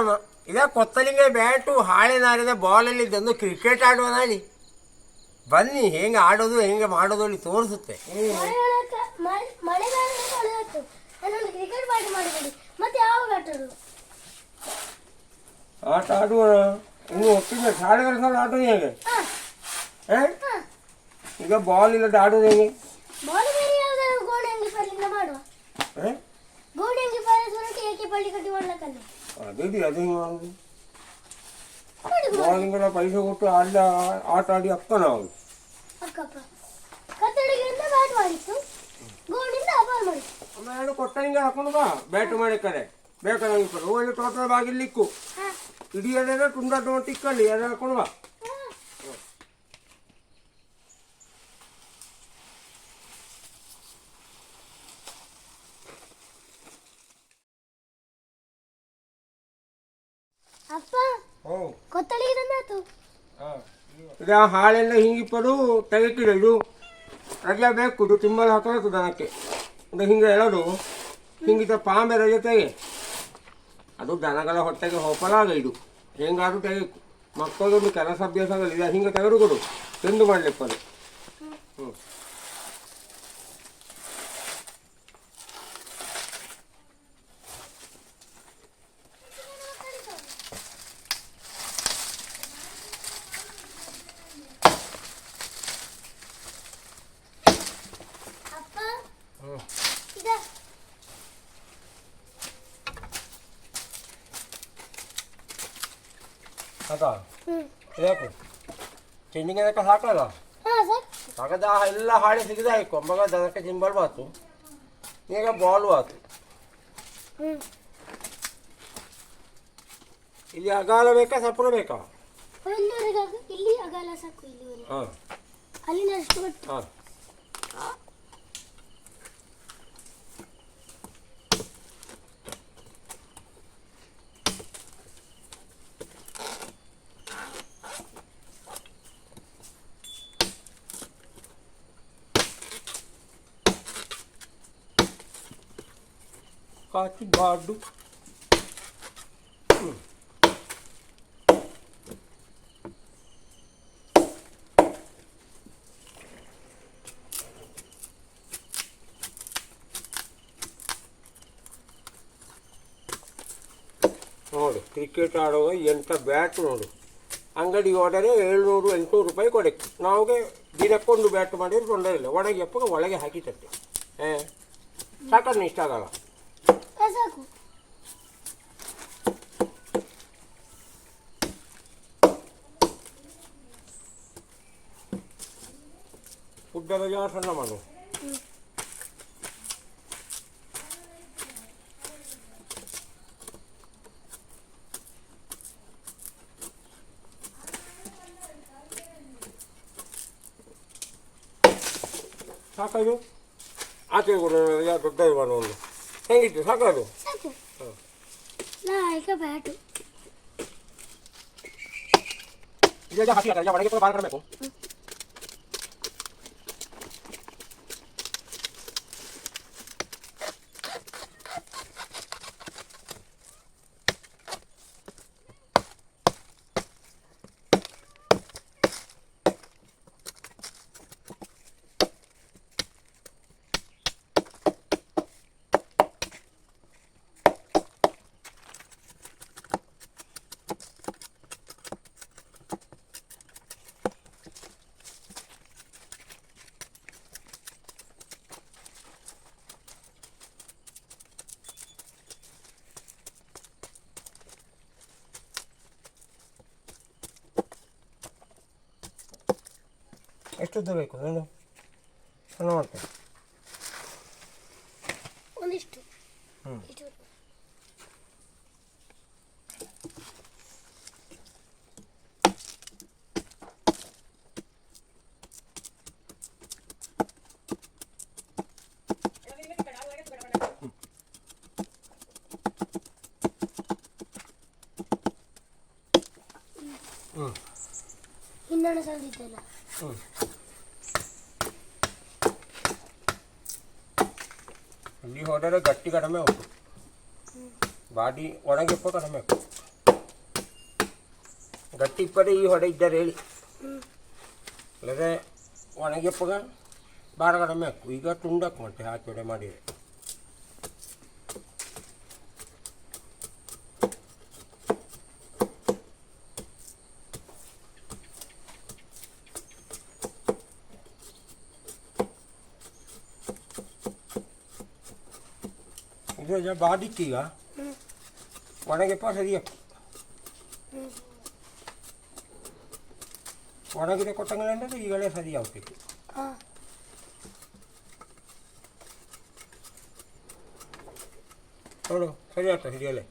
ಅಮ್ಮ ಇದ ಕೊತ್ತಲಿಗೆ ಬ್ಯಾಟು ಹಾಳೆ ನಾರಿದ ಬಾಲಲ್ಲಿ ಇದ್ದೊಂದು ಕ್ರಿಕೆಟ್ ಆಡುವ ನಾಳಿ ಬನ್ನಿ ಹೆಂಗೆ ಆಡೋದು ಹೆಂಗೆ ಮಾಡೋದು ಅಲ್ಲಿ ತೋರಿಸುತ್ತೆ ಮಳೆಗಾಲಕ್ಕೆ ಮಳೆ- ಮಳೆಗಾಲಕ್ಕೆ ಕಳೆದತ್ತು ನಾನೊಂದು ಕ್ರಿಕೆಟ್ ಪಾರ್ಟಿ ಮಾಡಿಬಿಡಿ ಮತ್ತೆ ಯಾವಾಗ ಆಟರು ಆಟ ಆಡುವ ಇನ್ನು ಒಪ್ಪಿಲ್ಲ ಶಾಲೆಗಳ ಸಲ ಆಡೋದು ಹೇಗೆ ಏ? ಈಗ ಬಾಲ್ ಇಲ್ಲದ ಆಡೋದು ಹೇಗೆ ಬಾಲ್ ಬೇರೆ ಯಾವ್ದಾದ್ರು ಗೋಡೆ ಅಂಗಿ ಪಲ್ಲಿಂದ ಮಾಡುವ ಏ? ಗೋಡೆ ಅಂಗಿ ಪಾರ ಸುರಕ್ಕೆ ಏಕೆ ಪಳ್ಳಿ ಕಟ್ಟಿ ಮಾಡ್ಲಕ್ಕಲ್ಲ ಅದೇ ಅದು ಹೆಂಗೆ ಮಾಡೋದು ಮಾಡಿ ಬಾಲಿಂಗೆಲ್ಲ ಪೈಸೆ ಕೊಟ್ಟು ಆಡ ಆಟ ಆಡಿ ಅಕ್ಕ ನಾವು ಅಕ್ಕಪ್ಪ ಕತ್ತಡಿಗೆಯಿಂದ ಬ್ಯಾಟ್ ಮಾಡಿತ್ತು ಗೋಡಿಂದ ಬಾಲ್ ಮಾಡಿತ್ತು ಆಮೇಲೆ ಕೊಟ್ಟಂಗೆ ಹಾಕೊಂಡು ಬಾ ಬ್ಯಾಟ್ ಮಾಡಿ ಕರೆ ಬೇಕಾದಂಗೆ ಕೊಡು ಒಳ್ಳೆ ಟೋಟಲ್ ಬಾಗಿಲಿಕ್ಕು ಹಾ ಇಡೀ ಎಲ್ಲ ತುಂಡ ಟಿಕ್ಕಲ್ಲಿ ಎಲ್ಲ ಹಾಕೊಂಡು ಬಾ ಅಪ್ಪ ಓ ಕೊತ್ತಳಿಗೆ ತಂದಾತು ಈಗ ಹಾಳೆಲ್ಲ ಹಿಂಗಿಪ್ಪದು ತೆಗೆಕಿಡು ಇದು ರಜೆ ಬೇಕು ಇದು ತಿಂಬಲ್ ಹಾಕೋದು ದನಕ್ಕೆ ಇದು ಹಿಂಗೆ ಹೇಳೋದು ಹಿಂಗಿದ್ದ ಪಾಂಬೆ ರಜೆ ತೆಗೆ. ಅದು ದನಗಳ ಹೊಟ್ಟೆಗೆ ಹೋಪಲಾಗ ಇದು. ಹೆಂಗಾದ್ರೂ ತೆಗೆಕು ಮಕ್ಕಳದೊಂದು ಕೆಲಸ ಅಭ್ಯಾಸಗಳಿದೆ ಹಿಂಗೆ ತೆಗೆದು ಕೊಡು ತಿಂದು ಮಾಡ್ಲಿಕ್ಕೆ ಅದ ಹ್ಮ್ ಯಾಕು ಚೆಂಡಿಗೆ ಅದಕ್ಕೆ ಸಾಕಲ್ಲ ಹಾ ಸರ್ ಸಾಕದ ಎಲ್ಲ ಹಾಳೆ ಸಿಗದ ಕೊಂಬಗ ದನಕ್ಕೆ ಚಿಂಬಲ್ ಬಾತು ಈಗ ಬಾಲು ಆತು ಹ್ಮ್ ಇಲ್ಲಿ ಅಗಾಲ ಬೇಕಾ ಸಪುರ ಬೇಕಾ ಇಲ್ಲಿವರೆಗೆ ಇಲ್ಲಿ ಅಗಲ ಸಾಕು ಇಲ್ಲಿವರೆಗೆ ಹಾಂ ಅಲ್ಲಿನ ಅಷ್ಟು ಬಿಟ್ಟು ಹಾಂ ಕಾಚಿ ಬಾಡು ನೋಡು ಕ್ರಿಕೆಟ್ ಆಡುವಾಗ ಎಂಥ ಬ್ಯಾಟ್ ನೋಡು ಅಂಗಡಿಗೆ ಹೋದರೆ ಏಳ್ನೂರು ಎಂಟುನೂರು ರೂಪಾಯಿ ಕೊಡಕ್ಕೆ ನಾವುಗೆ ದಿನಕ್ಕೊಂದು ಬ್ಯಾಟ್ ಮಾಡಿದ್ರೆ ತೊಂದರೆ ಇಲ್ಲ ಒಳಗೆ ಎಪ್ಪಾಗ ಒಳಗೆ ಹಾಕಿತಟ್ಟೆ ಹಾಂ ಸಾಕನ್ನು ಇಷ್ಟ ಆಗಲ್ಲ ಹಾ, ಸಾಕು ಉದ್ದದ ಜಾಗ ಸಣ್ಣ ಮಾಡು ಸಾಕದು ಆಚೆ ಕೂಡ ದೊಡ್ಡದು ಮಾಡು ಒಂದು ಹೆಂಗಿತ್ತು ಸಾಕದು ಸಾಕು ಹ್ಮ್. ನಾ ಈಗ ಬ್ಯಾಟು ಈಗ ಹಾಕಿ ಒಳಗೆ ಕೂಡ ಬಾಲ್ ಕಡಬೇಕು ಬೇಕು ನಾನು ಸಣ್ಣ ಮಾಡ್ತೇನೆ ಒಂದಿಷ್ಟು ಹ್ಮ್. ಇಷ್ಟು ಹ್ಞೂ ಇನ್ನೊಂದು ಸಲ್ದಿದ್ದಲ್ಲ ಹ್ಞೂ ಇಲ್ಲಿ ಹೊಡೆದ್ರೆ ಗಟ್ಟಿ ಕಡಿಮೆ ಹೋಗ್ತು ಬಾಡಿ ಒಣಗಿಪ್ಪ ಕಡಿಮೆ ಆಗ್ತದೆ ಗಟ್ಟಿ ಇಪ್ಪರೆ ಈ ಹೊಡೆ ಇದ್ದಾರೆ ಹೇಳಿ. ಇಲ್ಲದೆ ಒಣಗಿಪ್ಪಗ ಭಾಳ ಕಡಿಮೆ ಹಾಕು ಈಗ ತುಂಡಾಕು ಮತ್ತೆ ಹಾಕಿ ಹೊಡೆ ಮಾಡಿದರೆ. ಮಾಡಿದೆ ಇದು ಜ ಬಾದಿಕ್ಕೀಗ ಒಣಗಿಪ್ಪ ಸರಿಯಪ್ಪ ಒಣಗಿದೆ ಕೊಟ್ಟಂಗಂದ್ರೆ ಈಗಲೇ ಸರಿ ಆಗ್ತೈತಿ ಹಾಂ ನೋಡು ಸರಿ ಆಗ್ತದೆ ಹಿಡಿಯಲೆ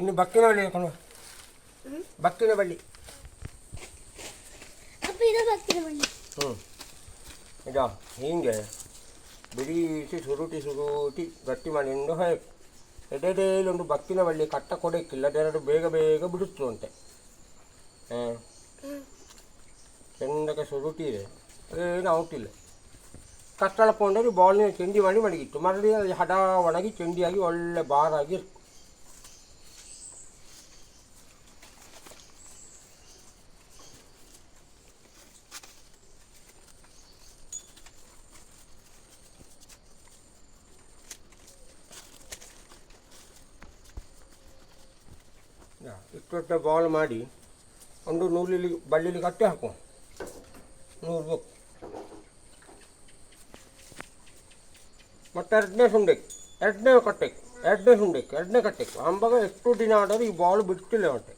ಇನ್ನು ಬಕ್ಕಿನ ಬಳ್ಳಿ. ಬಾ. ಬಕ್ಕಿನ ಬಳ್ಳಿ. ಹ್ಞೂ ಈಗ ಹೀಗೆ ಬಿಡಿಸಿ ಸುರುಟಿ ಸುರುಟಿ ಗಟ್ಟಿ ಮಾಡಿಕೊಂಡು ಹಾಕಿ ಎಡೆಡೆಯಲ್ಲಿ ಒಂದು ಬಕ್ಕಿನ ಬಳ್ಳಿ ಕಟ್ಟ ಕೊಡೋಕ್ಕಿಲ್ಲ ಅದೆರಡು ಬೇಗ ಬೇಗ ಬಿಡುತ್ತು ಅಂತೆ ಹಾಂ. ಚೆಂದಕ್ಕೆ ಸುರುಟಿ ಇದೆ. ಏನು ಔಟಿಲ್ಲ ಕಟ್ಟಳ ಅಂದರೆ ಬಾಲ್ನ ಚೆಂಡಿ ಮಾಡಿ ಮಡಗಿತ್ತು. ಮರಳಿ ಅಲ್ಲಿ ಹಡ ಒಣಗಿ ಚೆಂಡಿಯಾಗಿ ಒಳ್ಳೆ ಬಾರಾಗಿ ಇರ್ತು. ಇಷ್ಟೊತ್ತ ಬಾಲ್ ಮಾಡಿ ಒಂದು ನೂಲಿಲಿ ಬಳ್ಳಿಲಿ ಕಟ್ಟಿ ಹಾಕು ನೂರು ಬೇಕು. ಮತ್ತು ಎರಡನೇ ಸುಂಡಕ್ಕೆ ಎರಡನೇ ಕಟ್ಟೆ, ಎರಡನೇ ಸುಂಡೆಕ್ ಎರಡನೇ ಕಟ್ಟಕ್ಕೆ ಅಂಬಾಗ ಎಷ್ಟು ದಿನ ಆದರೂ ಈ ಬಾಲ್ ಬಿಡ್ತಿಲ್ಲ ಹೊಟ್ಟೆ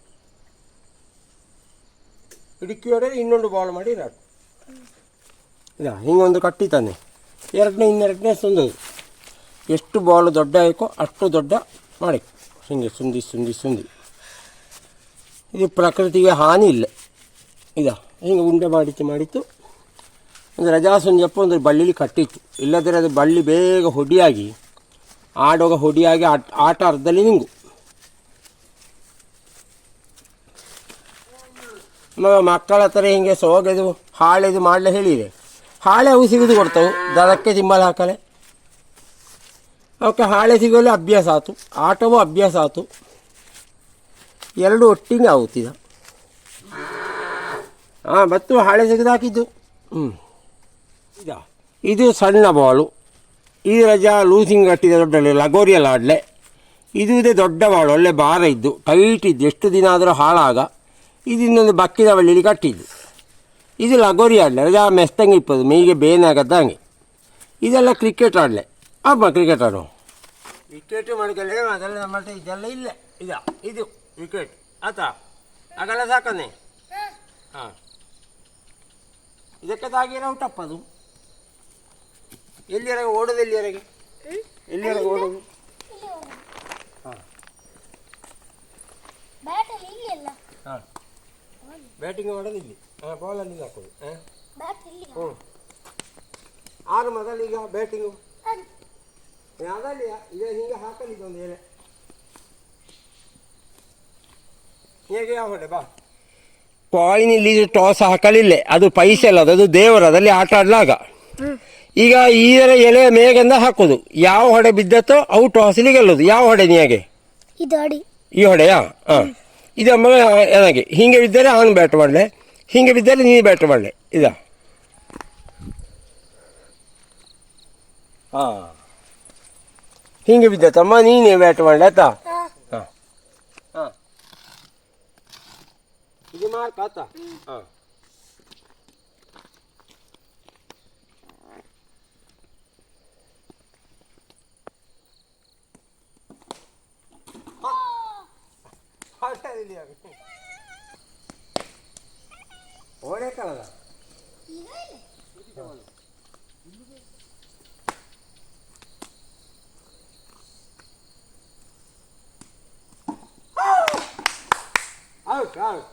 ಇಡುಕಿ ಹೊಡೆದು ಇನ್ನೊಂದು ಬಾಲ್ ಮಾಡಿ ನಾಟು ಇಲ್ಲ ಹಿಂಗೊಂದು ಕಟ್ಟಿ ತಾನೆ. ಎರಡನೇ, ಇನ್ನೆರಡನೇ ಸುಂದು. ಎಷ್ಟು ಬಾಲ್ ದೊಡ್ಡ ಆಯ್ಕೋ ಅಷ್ಟು ದೊಡ್ಡ ಮಾಡಿ. ಸುಂದಿ ಸುಂದಿ ಸುಂದಿ ಸುಂದಿ. ಇದು ಪ್ರಕೃತಿಗೆ ಹಾನಿ ಇಲ್ಲ. ಇದ, ಹಿಂಗೆ ಉಂಡೆ ಮಾಡಿತ್ತು ಮಾಡಿತ್ತು ಒಂದು ರಜಾಸಂಜಪ್ಪ ಒಂದು ಬಳ್ಳಿಲಿ ಕಟ್ಟಿತ್ತು. ಇಲ್ಲದ್ರೆ ಅದು ಬಳ್ಳಿ ಬೇಗ ಹೊಡಿಯಾಗಿ, ಆಡೋಗ ಹೊಡಿಯಾಗಿ ಆಟ ಆಟ ಅರ್ಧದಲ್ಲಿ ನಿಂಗು. ಮಕ್ಕಳ ಹತ್ರ ಹಿಂಗೆ ಸೋಗೆದು, ಹಾಳೆದು ಮಾಡಲೆ ಹೇಳಿದೆ. ಹಾಳೆ ಅವು ಸಿಗಿದು ಕೊಡ್ತಾವೆ ದನಕ್ಕೆ ತಿಂಬಲ್ ಹಾಕಲೆ. ಅವಕ್ಕೆ ಹಾಳೆ ಸಿಗೋಲ್ಲ ಅಭ್ಯಾಸ ಆಯ್ತು ಆಟವೂ ಅಭ್ಯಾಸ ಆಯ್ತು ಎರಡು ಒಟ್ಟಿಗೆ ಆಗುತ್ತಿದ. ಹಾಂ ಮತ್ತು ಹಾಳೆ ತೆಗೆದು ಹಾಕಿದ್ದು ಹ್ಞೂ ಇದ ಇದು ಸಣ್ಣ ಬಾಲು. ಈ ರಜಾ ಲೂಸಿಂಗ್ ಕಟ್ಟಿದ ದೊಡ್ಡ ಲಗೋರಿಯಲ್ಲ ಆಡಲೆ ಇದು ಇದೆ ದೊಡ್ಡ ಬಾಳು ಒಳ್ಳೆ ಭಾರ ಇದ್ದು ಟೈಟ್ ಇದ್ದು ಎಷ್ಟು ದಿನ ಆದರೂ ಹಾಳಾಗ ಇದು ಇನ್ನೊಂದು ಬಕ್ಕಿದ ಬಳ್ಳಿಲಿ ಕಟ್ಟಿದ್ದು. ಇದು ಲಗೋರಿ ಆಡಲೆ ರಜಾ ಮೆಸ್ತಂಗೆ ಇಪ್ಪದು ಮೈಗೆ ಬೇನಾಗದ್ದಂಗೆ ಇದೆಲ್ಲ ಕ್ರಿಕೆಟ್ ಆಡಲೆ. ಅಮ್ಮ ಕ್ರಿಕೆಟ್ ಆಡೋ ಕ್ರಿಕೆಟ್ ಮಾಡ್ಕೊಳ್ಳಿ ಅದೆಲ್ಲ ನಮ್ಮ ಇದೆಲ್ಲ ಇಲ್ಲ. ಇದ ಇದು. ವಿಕೆಟ್. ಆತಾ? ಆಗಲ್ಲ ಸಾಕನೆ ಹಾಂ. ಇದಕ್ಕೆ ತಾಗಿರೋ ಔಟಪ್ಪ ಅದು? ಎಲ್ಲಿಯರಾಗ ಓಡೋದು ಎಲ್ಲಿವರೆಗೆ? ಎಲ್ಲಿವರೆಗೆ ಓಡೋದು? ಹಾಂ. ಹಾಂ. ಬ್ಯಾಟಿಂಗ್ ಮಾಡೋದು ಇಲ್ಲಿ. ಹಾಂ ಬಾಲಲ್ಲಿ ಹಾಕೋದು. ಹಾಂ. ಹ್ಞೂ ಆರು ಮೊದಲೀಗ ಬ್ಯಾಟಿಂಗು? ಅದು. ಯಾವ್ದಲ್ಲಿ ಈಗ ಹಿಂಗೆ ಹಾಕಲಿ ಒಂದು ಎಲೆ ಹೇಗೆ ಯಾವ ಹೊಡೆ ಬಾ ಕಾಯಿನಲ್ಲಿ ಟಾಸ್ ಹಾಕಲಿಲ್ಲ. ಅದು ಪೈಸೆ ಅಲ್ಲ ಅದು ದೇವರದಲ್ಲಿ ಆಟ ಆಡಲಾಗ. ಈಗ ಇದರ ಎಲೆ ಮೇಗಂದ ಹಾಕೋದು. ಯಾವ ಹೊಡೆ ಬಿದ್ದತ್ತೋ ಅವು ಟಾಸಲಿ ಗೆಲ್ಲೋದು ಯಾವ ಹೊಡೆ ನೀಗೆ ಇದು ಈ ಹೊಡೆಯಾ? ಹಾಂ. ಇದು ಮಗ ಏನಾಗೆ? ಹಿಂಗೆ ಬಿದ್ದರೆ ಅವನು ಬ್ಯಾಟ್ ಮಾಡಲೆ. ಹಿಂಗೆ ಬಿದ್ದರೆ ನೀನು ಬ್ಯಾಟ್ ಮಾಡಲೆ. ಇದ. ಹಾಂ. ಹಿಂಗೆ ಬಿದ್ದತ್ತಮ್ಮ ನೀನೇ ಬ್ಯಾಟ್ ಮಾಡಲೆ ಆಯ್ತಾ? ಇದು ಮಾರ್ಕ್ ಆತಾ ಹಾಂ ಓಡೇ ಕಳದ ಈಗ ಇಲ್ಲ ಔಟ್ ಔಟ್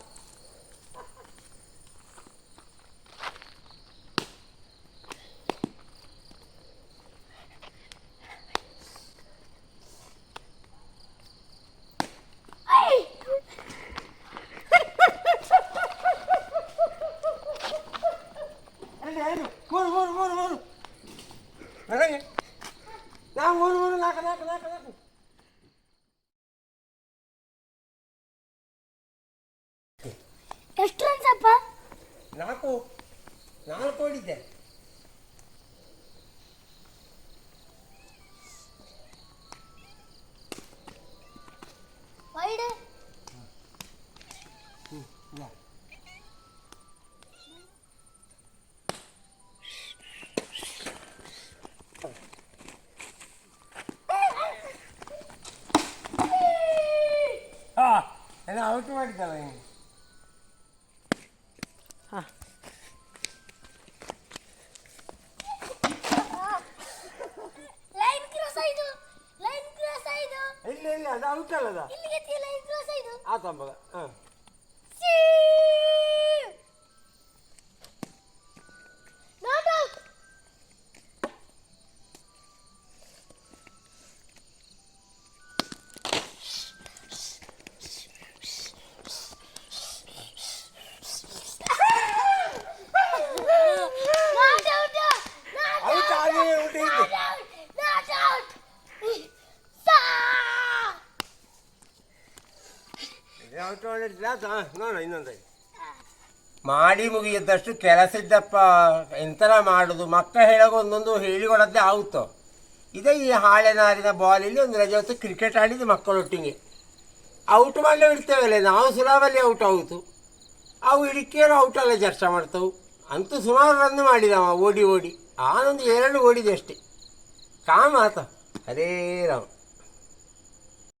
હેડો મોર મોર મોર મોર હેડો ના મોર મોર નાખ નાખ નાખ નાખ. ಔಟ್ ಮಾಡಿದ್ದಲ್ಲ ಹಾಂ. ಲೈನ್ ಕ್ರಾಸ್ ಆಯ್ತು. ಲೈನ್ ಕ್ರಾಸ್ ಆಯ್ತು. ಇಲ್ಲ ಇಲ್ಲ ಅದು ಔಟ್ ಅಲ್ಲದ ಇಲ್ಲಿಗೆ ಲೈನ್ ಕ್ರಾಸ್ ಆಯ್ತು. ಆ ತಂಬಗ ಹಾಂ. ಮಾಡಿ ಮುಗಿಯದಷ್ಟು ಕೆಲಸ ಇದ್ದಪ್ಪ ಎಂತರ ಮಾಡುದು? ಮಕ್ಕ ಹೇಳೋಕೆ ಒಂದೊಂದು ಹೇಳಿಕೊಡದ್ದೇ ಆಗುತ್ತೋ? ಇದೇ ಈ ಹಾಳೆನಾರಿನ ಬಾಲಲ್ಲಿ ಒಂದು ರಜೆ ಹೊತ್ತು ಕ್ರಿಕೆಟ್ ಆಡಿದ್ದು ಮಕ್ಕಳೊಟ್ಟಿಗೆ ಔಟ್ ಮಾಡಲೇ ಇಡ್ತೇವಲ್ಲ ನಾವು ಸುಲಭಲ್ಲಿ ಔಟ್ ಆಗುತ್ತು ಅವು ಇಡಿಕೆಯರು ಔಟ್ ಅಲ್ಲ ಚರ್ಚೆ ಮಾಡ್ತವು. ಅಂತೂ ಸುಮಾರು ರನ್ ಮಾಡಿದವ, ಓಡಿ ಓಡಿ. ಆನೊಂದು ಎರಡು ಓಡಿದೆ ಅಷ್ಟೇ. ಕಾಮ ಆತ ಹರೇ ರಾಮ.